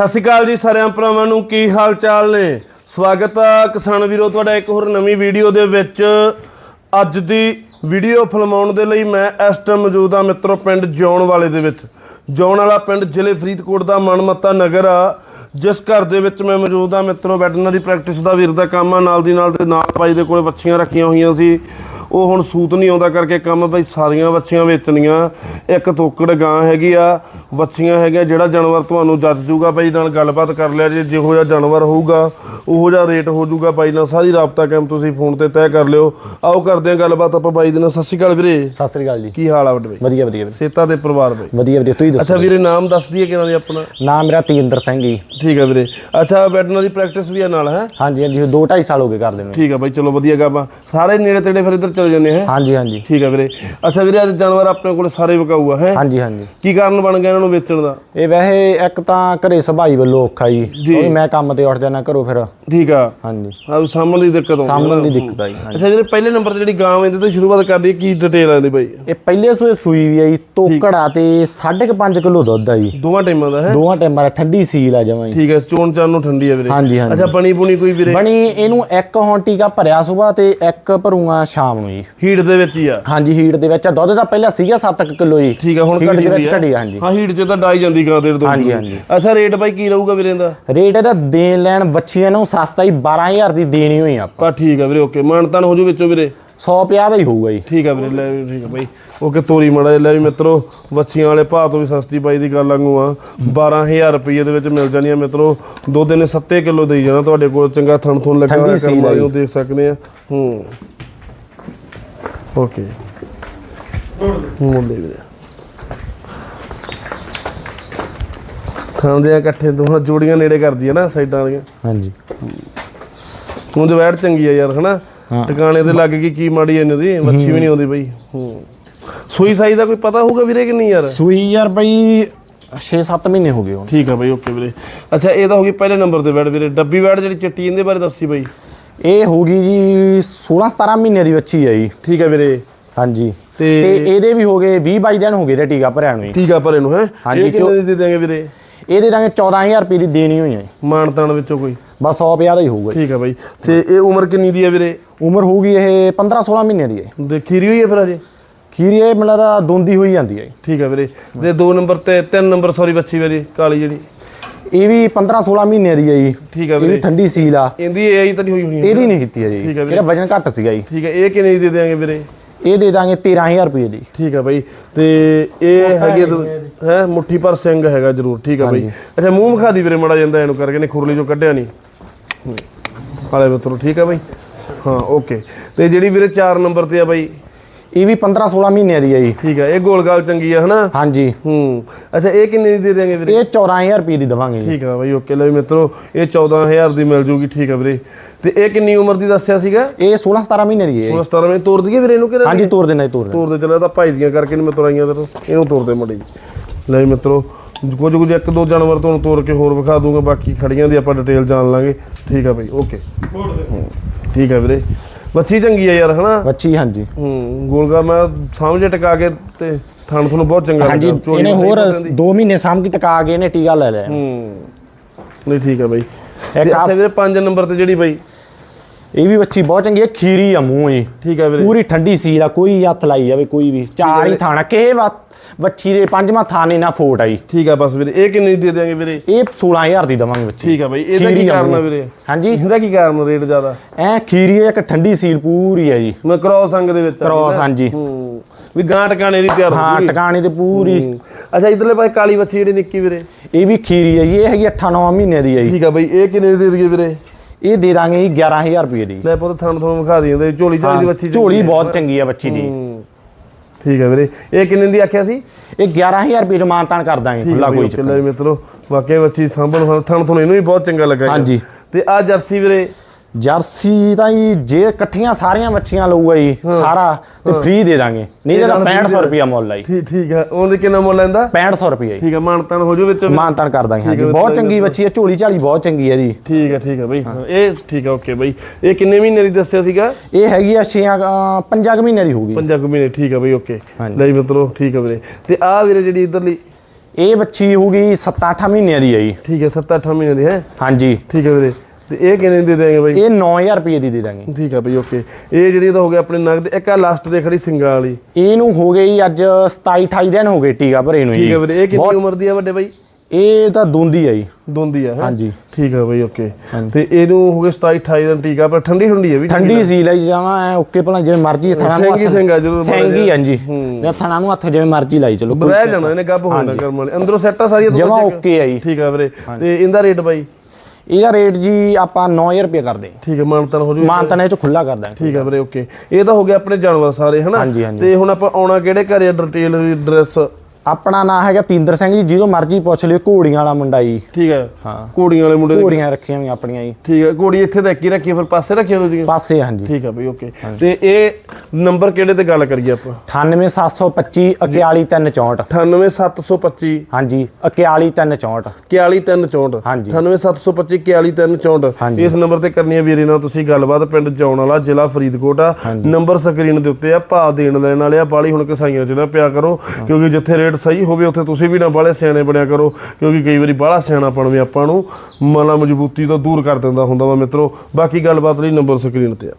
ਸਤਿ ਸ਼੍ਰੀ ਅਕਾਲ ਜੀ ਸਾਰਿਆਂ ਭਰਾਵਾਂ ਨੂੰ, ਕੀ ਹਾਲ ਚਾਲ ਨੇ? ਸਵਾਗਤ ਆ ਕਿਸਾਨ ਵੀਰੋ, ਤੁਹਾਡਾ ਇੱਕ ਹੋਰ ਨਵੀਂ ਵੀਡੀਓ ਦੇ ਵਿੱਚ। ਅੱਜ ਦੀ ਵੀਡੀਓ ਫਿਲਮਾਉਣ ਦੇ ਲਈ ਮੈਂ ਇਸ ਟਾਈਮ ਮੌਜੂਦ ਆ ਮਿੱਤਰੋ ਪਿੰਡ ਜੌਣ ਵਾਲੇ ਦੇ ਵਿੱਚ। ਜੌਣ ਵਾਲਾ ਪਿੰਡ ਜ਼ਿਲ੍ਹੇ ਫਰੀਦਕੋਟ ਦਾ ਮਨਮੱਤਾ ਨਗਰ ਆ, ਜਿਸ ਘਰ ਦੇ ਵਿੱਚ ਮੈਂ ਮੌਜੂਦ ਆ ਮਿੱਤਰੋ, ਵੈਟਰਨਰੀ ਪ੍ਰੈਕਟਿਸ ਦਾ ਵੀਰ ਦਾ ਕੰਮ ਆ, ਨਾਲ ਦੀ ਨਾਲ ਤੇ ਨਾਲ ਬਾਈ ਦੇ ਕੋਲੇ ਵੱਛੀਆਂ ਰੱਖੀਆਂ ਹੋਈਆਂ ਸੀ। ਉਹ ਹੁਣ ਸੂਤ ਨਹੀਂ ਆਉਂਦਾ ਕਰਕੇ ਕੰਮ ਬਈ ਸਾਰੀਆਂ ਵੱਛੀਆਂ ਵੇਚਣੀਆਂ। ਇੱਕ ਤੋਕੜ ਗਾਂ ਹੈਗੀ ਆ ਵੱਛੀਆਂ ਹੈਗੀਆਂ ਜਿਹੜਾ ਜਾਨਵਰ ਤੁਹਾਨੂੰ ਜੱਜ ਜੂਗਾ ਬਾਈ ਨਾਲ ਗੱਲਬਾਤ ਕਰ ਲਿਆ ਜੇ ਜਿਹੋ ਜਿਹਾ ਜਾਨਵਰ ਹੋਊਗਾ ਉਹੋ ਜਿਹਾ ਰੇਟ ਹੋ ਜੂਗਾ ਬਾਈ ਨਾਲ ਸਾਰੀ ਰਾਬਤਾ ਕੰਮ ਤੁਸੀਂ ਫੋਨ ਤੇ ਤੈਅ ਕਰ ਲਿਓ। ਆਓ ਕਰਦੇ ਹਾਂ ਗੱਲਬਾਤ ਆਪਾਂ ਬਾਈ ਦੇ ਨਾਲ। ਸਤਿ ਸ਼੍ਰੀ ਅਕਾਲ ਵੀਰੇ। ਸਤਿ ਸ੍ਰੀ ਅਕਾਲ ਜੀ। ਕੀ ਹਾਲ ਆ ਵੱਡੇ ਬਾਈ? ਵਧੀਆ ਵਧੀਆ ਵੀਰੇ। ਸੇਤਾ ਦੇ ਪਰਿਵਾਰ ਬਾਈ? ਵਧੀਆ ਵਧੀਆ ਤੁਸੀਂ ਦੱਸੋ ਅੱਛਾ ਵੀਰੇ? ਨਾਮ ਦੱਸ ਦਈਏ ਕਿਹਨਾਂ ਦੇ ਆਪਣਾ? ਨਾਮ ਮੇਰਾ ਤੇਜਿੰਦਰ ਸਿੰਘ ਜੀ। ਠੀਕ ਹੈ ਵੀਰੇ। ਅੱਛਾ ਵੈਟਰਨਰੀ ਪ੍ਰੈਕਟਿਸ ਵੀ ਆ ਨਾਲ ਹੈ? ਹਾਂਜੀ ਹਾਂਜੀ 2 2.5 ਸਾਲ ਹੋ ਗਏ ਕਰਦੇ ਨੂੰ। ਠੀਕ ਹੈ ਬਾਈ ਚਲੋ ਵਧੀਆ ਗਾ ਆਪਾਂ ਸਾਰੇ ਨੇੜੇ ਤੇੜੇ ਫਿਰ ਇੱਧਰ ਚਲੇ ਜਾਂਦੇ ਹੈ? ਹਾਂਜੀ ਹਾਂਜੀ। ਠੀਕ ਹੈ ਵੀਰੇ। ਅੱਛਾ ਵੀਰੇ ਅੱਜ ਜਾਨਵਰ ਆਪਣੇ ਕੋਲ ਸਾਰੇ ਵਿਕਾਊ ਆ ਹੈ? ਹਾਂਜੀ ਹਾਂਜੀ। ਕੀ ਕਾਰਨ ਬਣ ਗਿਆ ਇਹਨਾਂ ਨੂੰ ਵੇਚਣ ਦਾ? ਇਹ ਵੈਸੇ ਇੱਕ ਤਾਂ ਘਰੇ ਸੁਭਾਈ ਵੱਲੋਂ ਔਖਾ ਜੀ। ਕਿਉਂਕਿ ਮੈਂ ਕੰਮ ਤੇ ਉੱਠ ਜਾਣਾ ਘਰੋਂ ਫਿਰ। ਠੀਕ ਆ। ਹਾਂਜੀ। ਆ ਸਾਹਮਣ ਦੀ ਦਿੱਕਤ ਆਉਂਦੀ ਸਾਹਮਣ ਦੀ ਦਿੱਕਤ ਆਈ ਅੱਛਾ ਜਿਹੜੇ ਪਹਿਲੇ ਨੰਬਰ ਤੇ ਜਿਹੜੀ ਗਾਂ ਇਹਦੇ ਤੋਂ ਸ਼ੁਰੂਆਤ ਕਰਦੀ ਹੈ ਕੀ ਡਿਟੇਲ ਆਂਦੀ ਬਾਈ? ਇਹ ਪਹਿਲੇ ਸੂਏ ਸੂਈ ਵੀ ਆ ਜੀ ਤੋਕੜਾ ਤੇ 5.5 ਕਿਲੋ ਦੁੱਧ ਆ ਜੀ। ਦੋਵਾਂ ਟਾਈਮਾਂ ਦਾ ਹੈ? ਦੋਵਾਂ ਟਾਈਮਾਂ ਦਾ ਠੰਡੀ ਸੀਲ ਆ ਜਮਾਂ ਜੀ। ਠੀਕ ਹੈ ਚੋਣ ਚਾਨ ਨੂੰ ਠੰਡੀ ਹੈ ਵੀਰੇ। ਹਾਂਜੀ ਹਾਂਜੀ। ਅੱਛਾ ਬਣੀ ਬੁਣੀ ਕੋਈ ਵੀਰੇ? ਬਣੀ ਇਹਨੂੰ ਇੱਕ ਹੁਣ ਟੀਕਾ ਭਰਿਆ ਸੁਬਾਹ ਤੇ ਇੱਕ ਭਰੂਗਾ ਸ਼ਾਮ ਨੂੰ। ਜੀ। ਹੀਟ ਦੇ ਵਿੱਚ ਹੀ ਆ? ਹਾਂਜੀ ਹੀਟ ਦੇ ਵਿੱਚ ਦੁੱਧ ਦਾ ਪਹਿਲਾਂ ਸੀਗਾ 7 ਕਿਲੋ ਜੀ। ਠੀਕ ਹੈ ਹੁਣ ਘਟੀ ਦੇ ਵਿੱਚ ਘਟੀ ਹਾਂਜੀ। ਹਾਂ ਹੀਟ 'ਚ ਤਾਂ ਡਾਈ ਜਾਂਦੀ ਗਾਂ ਦੇ ਦੋ ਹਾਂਜੀ। ਹਾਂਜੀ। ਅੱਛਾ ਰੇਟ ਬਾਈ ਕੀ ਰਹੂਗਾ ਵੀਰੇ ਦਾ ਰੇਟ ਇਹਦਾ ਦੇਣ ਲੈਣ ਬੱਚੀਆਂ ਨੂੰ ਸਸਤਾ ਹੀ 12000 ਦੀ ਦੇਣੀ ਹੋਈ ਆਪਾਂ। ਠੀਕ ਹੈ ਵੀਰੇ ਓਕੇ ਮਾਨਤਾਨ ਹੋ ਜੂ ਵਿੱਚੋਂ ਵੀਰੇ। 150 ਦਾ ਹੀ ਹੋਊਗਾ ਜੀ। ਠੀਕ ਹੈ ਵੀਰੇ ਲੈ ਠੀਕ ਹੈ ਬਾਈ। ਓਕੇ ਤੋਰੀ ਮੜਾ ਲੈ ਵੀ ਮਿੱਤਰੋ ਵੱਛੀਆਂ ਵਾਲੇ ਭਾਅ ਤੋਂ ਵੀ ਸਸਤੀ ਬਾਈ ਦੀ ਗੱਲ ਵਾਂਗੂ ਆ। 12000 ਰੁਪਏ ਦੇ ਵਿੱਚ ਮਿਲ ਜਾਣੀਆਂ ਮਿੱਤਰੋ। ਦੁੱਧ ਨੇ 7 ਕਿਲੋ ਦੇਈ ਜਾਣਾ ਤੁਹਾਡੇ ਕੋਲ ਚੰਗਾ ਥਣ ਥੁਣ ਲੱਗਾ ਹੋਇਆ ਆ। ਨੂੰ ਦੇਖ ਸਕਦੇ ਆ। ਹੂੰ। ਦੇ ਵੀਰੇ ਖਾਂਦੇ ਆ ਇਕੱਠੇ ਦੋਹਾਂ ਜੋੜੀਆਂ ਨੇੜੇ ਕਰਦੀ ਆ ਨਾ ਸਾਈਡਾਂ ਵਾਲੀਆਂ। ਹਾਂਜੀ। ਤੂੰ ਜਵੈੜ ਚੰਗੀ ਆ ਯਾਰ ਹਨਾ? ਹਾਂ। ਟਿਕਾਣੇ ਤੇ ਲੱਗ ਗਈ ਕੀ ਮਾੜੀ ਇਹਨੇ ਦੀ ਮੱਛੀ ਵੀ ਨਹੀਂ ਆਉਂਦੀ ਬਈ। ਹੂੰ। ਸੂਈ ਸਾਈ ਦਾ ਕੋਈ ਪਤਾ ਹੋਊਗਾ ਵੀਰੇ ਕਿ ਨਹੀਂ ਯਾਰ? ਸੂਈ ਯਾਰ ਬਈ 6-7 ਮਹੀਨੇ ਹੋ ਗਏ ਹੁਣ। ਠੀਕ ਆ ਬਈ ਓਕੇ ਵੀਰੇ। ਅੱਛਾ ਇਹ ਤਾਂ ਹੋ ਗਈ ਪਹਿਲੇ ਨੰਬਰ ਤੇ ਵੈੜ ਵੀਰੇ। ਡੱਬੀ ਵੈੜ ਜਿਹੜੀ ਚਿੱਟੀ ਇਹਦੇ ਬਾਰੇ ਦੱਸੀ ਬਈ। ਇਹ ਹੋ ਗਈ ਜੀ 16-17 ਮਹੀਨੇ ਦੀ ਬੱਚੀ ਹੈ ਜੀ। ਠੀਕ ਆ ਵੀਰੇ। ਹਾਂਜੀ। ਤੇ ਇਹਦੇ ਵੀ ਹੋ ਗਏ 20-22 ਦਿਨ ਹੋ ਗਏ ਤੇ ਟੀਕਾ ਭਰਿਆ ਨੂੰ ਜੀ। ਠੀਕ ਆ ਪਰ ਇਹਨੂੰ ਹੈ ਹਾਂਜੀ, ਇਹ ਕਿੰਨੇ ਦੀ ਦੇ ਦੇਂਗੇ ਵੀਰੇ? ਇਹ ਦੇ ਦਾਂਗੇ 14000 ਰੁਪਏ ਦੀ ਦੇਣੀ ਹੋਈ ਹੈ। ਮਾਨਤਾਨ ਵਿੱਚੋਂ ਕੋਈ? ਬਸ 150 ਦਾ ਹੀ ਹੋਊਗਾ ਜੀ। ਠੀਕ ਆ ਬਈ। ਤੇ ਇਹ ਉਮਰ ਕਿੰਨੀ ਦੀ ਆ ਵੀਰੇ? ਉਮਰ ਹੋਊਗੀ ਇਹ 15-16 ਮਹੀਨੇ ਦੀ ਹੈ ਦੇਖੀ ਰਹੀ ਹੋਈ ਹੈ ਫਿਰ ਅਜੇ? ਖੀਰੀ ਇਹ ਮਿਲਦਾ ਦਾ ਦੋਂਦੀ ਹੋਈ ਜਾਂਦੀ ਹੈ ਜੀ। ਠੀਕ ਆ ਵੀਰੇ। ਤੇ ਦੋ ਨੰਬਰ ਤੇ ਤਿੰਨ ਨੰਬਰ ਸੌਰੀ ਬੱਚੀ ਵੀਰੇ ਕਾਲੀ ਜਿਹੜੀ। ਇਹ ਵੀ 15-16 ਮਹੀਨੇ ਦੀ ਹੈ ਜੀ। ਠੀਕ ਵੀ ਵੀਰੇ। ਠੰਡੀ ਸੀਲ ਆ। ਇਹਦੀ ਇਹ ਆਈ ਤਾਂ ਨਹੀਂ ਹੋਈ ਹੋਣੀ ਇਹਦੀ ਨਹੀਂ ਕੀਤੀ ਹੈ ਜੀ। ਹੈ। ਇਹਦਾ ਵਜਨ ਘੱਟ ਸੀਗਾ ਜੀ। ਠੀਕ ਆ ਇਹ ਕਿੰਨੇ ਦੀ ਦੇ ਦੇਂਗੇ ਵੀਰੇ? ਇਹ ਦੇ ਦਾਂਗੇ 13000 ਰੁਪਏ ਦੀ। ਠੀਕ ਆ ਬਾਈ ਤੇ ਇਹ ਹੈਗੀ ਹੈ ਮੁੱਠੀ ਪਰ ਸਿੰਘ ਹੈਗਾ ਜਰੂਰ ਠੀਕ ਆ ਬਾਈ। ਅੱਛਾ ਮੂੰਹ ਮਖਾ ਦੀ ਵੀਰੇ ਮੜਾ ਜਾਂਦਾ ਇਹਨੂੰ ਕਰਕੇ ਨੇ ਖੁਰਲੀ ਚੋਂ ਕੱਢਿਆ ਨਹੀਂ ਹਾਲੇ ਮਿੱਤਰੋ ਠੀਕ ਆ ਬਾਈ। ਹਾਂ ਓਕੇ। ਤੇ ਜਿਹੜੀ ਵੀਰੇ 4 ਨੰਬਰ ਤੇ ਆ ਬਾਈ ਇਹ ਵੀ 15-16 ਮਹੀਨੇ ਦੀ ਹੈ ਜੀ। ਠੀਕ ਆ ਇਹ ਗੋਲ ਗਾਲ ਚੰਗੀ ਆ ਹਨਾ? ਹਾਂਜੀ। ਹੂੰ ਅੱਛਾ ਇਹ ਕਿੰਨੇ ਦੀ ਦੇ ਦੇਂਗੇ ਵੀਰੇ? ਇਹ 14000 ਰੁਪਏ ਦੀ ਦਵਾਂਗੇ ਜੀ। ਠੀਕ ਆ ਬਾਈ ਓਕੇ ਲੈ ਵੀ ਮਿੱਤਰੋ ਇਹ 14000 ਦੀ ਮਿਲ ਜੂਗੀ ਠੀਕ ਆ ਵੀਰੇ। ਤੇ ਇਹ ਕਿੰਨੀ ਉਮਰ ਦੀ ਦੱਸਿਆ ਸੀਗਾ? ਇਹ 16-17 ਮਹੀਨੇ ਦੀ ਹੈ ਜੀ। 16 17 ਵਿੱਚ ਤੋਰ ਦਈਏ ਵੀਰੇ ਇਹਨੂੰ ਕਿ ਹਾਂਜੀ ਤੋਰ ਦੇਣਾ ਜੀ ਤੋਰ ਦੇਣਾ ਤੋਰ ਦੇ ਚਲੇ ਤਾਂ ਭਾਈ ਦੀਆਂ ਕਰਕੇ ਨਹੀਂ ਮੈਂ ਤੁਰਾਈਆਂ ਤੇ ਇਹਨੂੰ ਤੋਰ ਦੇ ਮੜੀ ਲੈ ਮਿੱਤਰੋ ਕੁਝ ਕੁਝ ਇੱਕ ਦੋ ਜਾਨਵਰ ਤੁਹਾਨੂੰ ਤੋਰ ਕੇ ਹੋਰ ਵਿਖਾ ਦੂੰਗਾ ਬਾਕੀ ਖੜੀਆਂ ਦੀ ਆਪਾਂ ਡਿਟੇਲ ਜਾਣ ਲਾਂਗੇ। ਠੀਕ ਆ ਬਈ ਓਕੇ। ਠੀਕ ਆ ਵੀਰੇ। ਮੱਛੀ ਚੰਗੀ ਆ ਯਾਰ ਹਨਾ? ਬੱਚੀ ਹਾਂਜੀ। ਹੂੰ ਗੋਲਗਾ ਮੈਂ ਸਾਹਮਣੇ ਟਿਕਾ ਕੇ ਤੇ ਥਣ ਤੁਹਾਨੂੰ ਬਹੁਤ ਚੰਗਾ ਹਾਂਜੀ ਲੱਗਾ ਇਹਨੇ ਹੋਰ ਪਸੰਦ ਦੀ। 2 ਮਹੀਨੇ ਸਾਂਭ ਕੇ ਟਕਾ ਕੇ ਇਹਨੇ ਟੀਕਾ ਲੈ ਲਿਆ। ਹੂੰ ਨਹੀਂ ਠੀਕ ਆ ਬਈ। ਇੱਕ ਆ ਅੱਛਾ ਵੀਰੇ 5 ਨੰਬਰ ਤੇ ਜਿਹੜੀ ਬਈ? ਇਹ ਵੀ ਬੱਚੀ ਬਹੁਤ ਚੰਗੀ ਹੈ ਖੀਰੀ ਆ ਮੂੰਹ ਜੀ। ਠੀਕ ਆ ਵੀਰੇ। ਪੂਰੀ ਠੰਡੀ ਸੀਲ ਆ ਕੋਈ ਹੱਥ ਲਾਈ ਜਾਵੇ ਕੋਈ ਵੀ। ਚਾਰ ਹੀ ਥਾਣਾ ਕਿਸੇ ਵਾ ਬੱਚੀ ਦੇ ਪੰਜਵਾਂ ਥਾਣੇ ਨਾ ਫੋਟ ਆਈ। ਠੀਕ ਆ ਬਸ ਵੀਰੇ ਇਹ ਕਿੰਨੇ ਦੀ ਦੇ ਦਿਆਂਗੇ ਵੀਰੇ? ਇਹ 16000 ਦੀ ਦਵਾਂਗੇ ਬੱਚੀ। ਠੀਕ ਆ ਬਈ ਇਹਦਾ ਕੀ ਆ ਕਾਰਨ ਆ। ਵੀਰੇ? ਹਾਂਜੀ। ਇਹਦਾ ਕੀ ਕਾਰਨ ਰੇਟ ਜ਼ਿਆਦਾ? ਐ ਖੀਰੀ ਇੱਕ ਠੰਡੀ ਸੀਲ ਪੂਰੀ ਹੈ ਜੀ। ਮੈਂ ਕ੍ਰੋਸ ਅੰਗ ਦੇ ਵਿੱਚ ਆ ਕ੍ਰੋਸ। ਹਾਂਜੀ। ਵੀ ਗਾਂ ਟਿਕਾਣੇ ਦੀ ਤਿਆਰ ਹੋ ਟਿਕਾਣੇ ਤੇ ਪੂਰੀ। ਅੱਛਾ ਇਧਰਲੇ ਪਾਸੇ ਕਾਲੀ ਬੱਚੀ ਜਿਹੜੀ ਨਿੱਕੀ ਵੀਰੇ? ਇਹ ਵੀ ਖੀਰੀ ਹੈ ਜੀ ਇਹ ਹੈਗੀ 8-9 ਮਹੀਨੇ ਦੀ ਜੀ। ਠੀਕ ਆ ਬਈ ਇਹ ਕਿੰਨੇ ਦੀ ਦਈਏ ਵੀਰੇ? ਇਹ ਦੇ ਦਾਂਗੇ ਜੀ 11000 ਰੁਪਏ ਦੀ। ਲੈ ਪੁੱਤ ਥਣ ਤੁਹਾਨੂੰ ਵਿਖਾ ਦਈਏ ਝੋਲੀ ਝਾਲੀ ਦੀ ਬੱਚੀ ਝੋਲੀ ਬਹੁਤ ਚੰਗੀ ਹੈ ਬੱਚੀ ਦੀ। ਠੀਕ ਆ ਵੀਰੇ ਇਹ ਕਿੰਨੇ ਦੀ ਆਖਿਆ ਸੀ ਇਹ 11000 ਰੁਪਏ ਚ ਮਾਨਤਾਨ ਕਰ ਦਾਂਗੇ ਖੁੱਲਾ ਕੋਈ ਚੱਕਰ ਲੈ ਮਿੱਤਰੋ ਵਾਕਿਆ ਬੱਚੀ ਸਾਂਭਣ ਥਣ ਤੁਹਾਨੂੰ ਇਹਨੂੰ ਵੀ ਬਹੁਤ ਚੰਗਾ ਲੱਗਾ। ਹਾਂਜੀ। ਤੇ ਆ ਜਰਸੀ ਵੀਰੇ ਜਰਸੀ ਤਾਂ ਜੀ ਜੇ ਇਕੱਠੀਆਂ ਸਾਰੀਆਂ ਮੱਛੀਆਂ ਲਊਗਾ ਜੀ ਸਾਰਾ ਤੇ ਫ੍ਰੀ ਦੇ ਦਾਂਗੇ। ਨਹੀਂ ਤਾਂ ਨਾਲ free 6500 ਰੁਪਿਆ ਮੁੱਲ ਆਈ ਠੀਕ ਠੀਕ ਆ ਉਹਦੇ ਕਿੰਨਾ ਮੁੱਲ ਲੈਂਦਾ? 6500 ਰੁਪਏ ਜੀ। ਠੀਕ ਆ ਮਾਨਤਾਨ ਹੋ ਜੂ ਵਿੱਚ ਮਾਨਤਾਨ ਕਰ ਦਾਂਗੇ ਹਾਂਜੀ। ਬਹੁਤ ਚੰਗੀ ਬੱਚੀ ਹੈ ਝੋਲੀ ਝਾਲੀ ਬਹੁਤ ਚੰਗੀ ਹੈ ਜੀ। ਠੀਕ ਆ ਠੀਕ ਆ ਬਈ। ਇਹ ਠੀਕ ਆ ਓਕੇ ਬਈ। ਇਹ ਕਿੰਨੇ ਮਹੀਨੇ ਦੀ ਦੱਸਿਆ ਸੀਗਾ? ਇਹ ਹੈਗੀ ਆ 6 ਪੰਜਾਂ ਕੁ ਮਹੀਨੇ ਦੀ ਹੋਊਗੀ। ਪੰਜਾਂ ਕੁ ਮਹੀਨੇ ਠੀਕ ਆ ਬਈ ਓਕੇ। ਹਾਂਜੀ। ਲੈ ਜੀ ਮਿੱਤਰੋ ਠੀਕ ਆ ਵੀਰੇ। ਤੇ ਆ ਵੀਰੇ ਜਿਹੜੀ ਇਧਰਲੀ ਇਹ ਬੱਚੀ ਹੋਊਗੀ 7-8 ਮਹੀਨਿਆਂ ਦੀ ਹੈ ਜੀ। ਠੀਕ ਹੈ 7-8 ਮਹੀਨੇ ਦੀ ਹੈ। ਹਾਂਜੀ। ਠੀਕ ਹੈ ਵੀਰੇ। ਤੇ ਇਹ ਕਿੰਨੇ ਦੀ ਦੇਂਗੇ ਬਾਈ? ਇਹ 9000 ਰੁਪਏ ਦੀ ਦੇ ਦਾਂਗੇ। ਠੀਕ ਹੈ ਬਈ ਓਕੇ ਇਹ ਜਿਹੜੀ ਤਾਂ ਹੋ ਗਿਆ ਆਪਣੇ ਨਗਦ ਇੱਕ ਆ ਲਾਸਟ ਦੇ ਖੜੀ ਸਿੰਗਾਂ ਵਾਲੀ। ਇਹਨੂੰ ਹੋ ਗਈ ਅੱਜ 27-28 ਦਿਨ ਹੋ ਗਏ ਟੀਕਾ ਭਰੇ ਨੂੰ ਠੀਕ ਹੈ ਵੀਰੇ ਇਹ ਕਿੰਨੀ ਉਮਰ ਦੀ ਹੈ ਵੱਡੇ ਬਾਈ? ਇਹ ਤਾਂ ਦੁੰਦੀ ਹੈ ਜੀ। ਦੋਂਦੀ ਆ? ਹਾਂਜੀ। ਠੀਕ ਹੈ ਬਈ ਓਕੇ ਤੇ ਇਹਨੂੰ ਹੋ ਗਏ 27 28 ਦਿਨ ਟੀਕਾ ਪਰ ਠੰਡੀ ਠੰਡੀ ਹੈ ਵੀ ਠੰਡੀ ਸੀ ਲਈ ਜਾਵਾਂ ਐ ਓਕੇ ਭਲਾ ਜਿਵੇਂ ਮਰਜ਼ੀ ਥਣਾ ਨੂੰ ਸੈਂਗੀ ਸਿੰਘਾ ਜ਼ਰੂਰ ਮਾੜਾ ਸੈਂਗੀ। ਹਾਂਜੀ। ਜੇ ਥਣਾ ਨੂੰ ਹੱਥ ਜਿਵੇਂ ਮਰਜ਼ੀ ਲਾਈ ਚਲੋ ਰਹਿ ਜਾਣਾ ਇਹਨੇ ਗੱਬ ਹੋਣਾ ਕਰਮ ਵਾਲੇ। ਅੰਦਰੋਂ ਸੈੱਟ ਆ ਸਾਰੀ ਜਮਾ ਓਕੇ ਆ ਜੀ। ਠੀਕ ਹੈ ਵੀਰੇ। ਤੇ ਇਹਦਾ ਰੇਟ ਬਾਈ? ਇਹਦਾ ਰੇਟ ਜੀ ਆਪਾਂ 9000 ਰੁਪਏ ਕਰਦੇ ਠੀਕ ਹੈ ਮਾਨਤਨ ਹੋ ਜੂ ਮਾਨਤਨੇ ਚ ਖੁੱਲਾ ਕਰ ਦਾਂਗੇ ਠੀਕ ਹੈ ਵੀਰੇ ਓਕੇ। ਇਹ ਤਾਂ ਹੋ ਗਿਆ ਆਪਣੇ ਜਾਨਵਰ ਸਾਰੇ ਹਨਾ। ਤੇ ਹੁਣ ਆਪਾਂ ਆਉਣਾ ਕਿਹੜੇ ਘਰੇ ਡਿਟੇਲ ਐਡਰੈਸ ਆਪਣਾ ਨਾਮ ਹੈਗਾ ਤੀਂਦਰ ਸਿੰਘ ਜੀ ਜਦੋਂ ਮਰਜ਼ੀ ਪੁੱਛ ਲਿਓ ਘੋੜੀਆਂ ਵਾਲਾ ਮੁੰਡਾ ਜੀ। ਠੀਕ ਹੈ। ਹਾਂ। ਘੋੜੀਆਂ ਵਾਲੇ ਮੁੰਡੇ ਦੇ ਘੋੜੀਆਂ ਰੱਖੀਆਂ ਵੀ ਆਪਣੀਆਂ ਜੀ। ਠੀਕ ਹੈ। ਘੋੜੀ ਇੱਥੇ ਤਾਂ ਇੱਕ ਹੀ ਰੱਖੀ ਆ, ਫਿਰ ਪਾਸੇ ਰੱਖੀ ਉਹਦੀ ਪਾਸੇ ਹਾਂਜੀ। ਠੀਕ ਹੈ ਬਈ ਓਕੇ ਤੇ ਇਹ ਨੰਬਰ ਕਿਹੜੇ ਤੇ ਗੱਲ ਕਰੀਏ ਆਪਾਂ? 98725 41364 98725 ਹਾਂਜੀ 41364 41364 ਹਾਂਜੀ। 98725 41364 ਹਾਂਜੀ। ਇਸ ਨੰਬਰ ਤੇ ਕਰਨੀ ਹੈ ਵੀਰੇ ਨਾਲ ਤੁਸੀਂ ਗੱਲਬਾਤ ਪਿੰਡ ਜੌਣ ਵਾਲਾ ਜ਼ਿਲ੍ਹਾ ਫਰੀਦਕੋਟ ਆ। ਨੰਬਰ ਸਕਰੀਨ ਦੇ ਉੱਤੇ ਆ ਭਾਅ ਦੇਣ ਲੈਣ ਵਾਲੇ ਆ ਬਾਲੀ ਹੁਣ ਕਸਾਈਆਂ ਚ ਨਾ ਪਿਆ ਕਰੋ ਕਿਉਂਕਿ ਜਿੱਥੇ ਰੇਟ ਸਹੀ ਹੋਵੇ, ਉੱਥੇ ਤੁਸੀਂ ਵੀ ਨਾ ਬਾਹਲੇ ਸਿਆਣੇ ਬਣਿਆ ਕਰੋ, ਕਿਉਂਕਿ ਕਈ ਵਾਰੀ ਬਾਹਲਾ ਸਿਆਣਾ ਵੀ ਆਪਾਂ ਨੂੰ ਮਨਾ ਮਜ਼ਬੂਤੀ ਤੋਂ ਦੂਰ ਕਰ ਦਿੰਦਾ ਹੁੰਦਾ ਵਾ ਮਿੱਤਰੋ। ਬਾਕੀ ਗੱਲਬਾਤ ਲਈ ਨੰਬਰ ਸਕਰੀਨ ਤੇ ਆ।